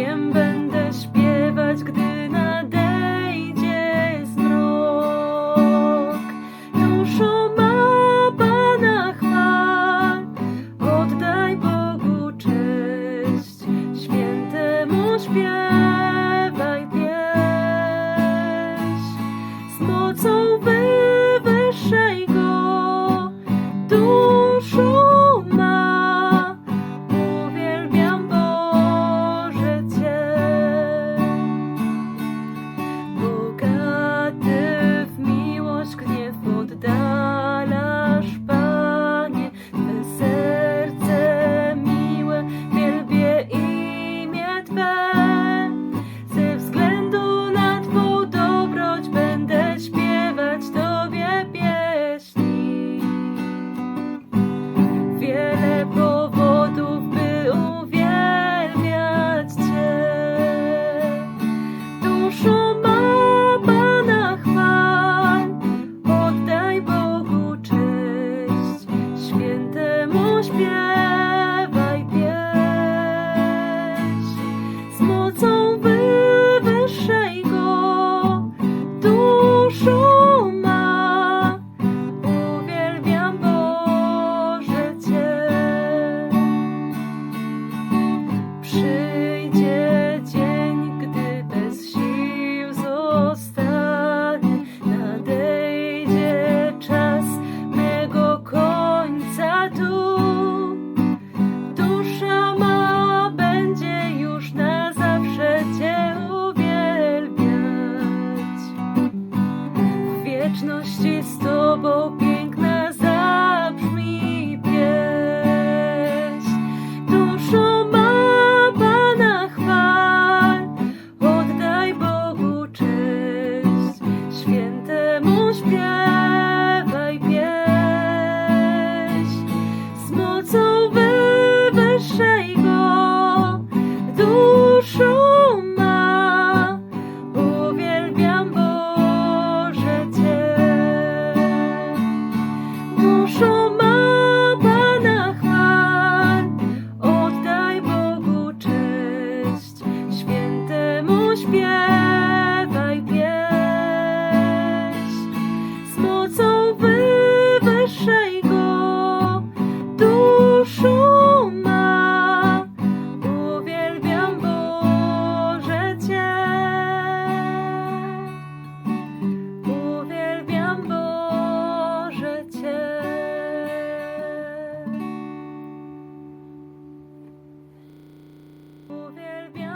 wiem, będę śpiewać, gdy nadejdzie zmrok. Już ma Pana chwal, oddaj Bogu cześć, świętemu śpiew. fair. Przyjdzie dzień, gdy bez sił zostanę. Nadejdzie czas mego końca tu. Dusza ma będzie już na zawsze Cię uwielbiać. W wieczności z Tobą through Uwielbiam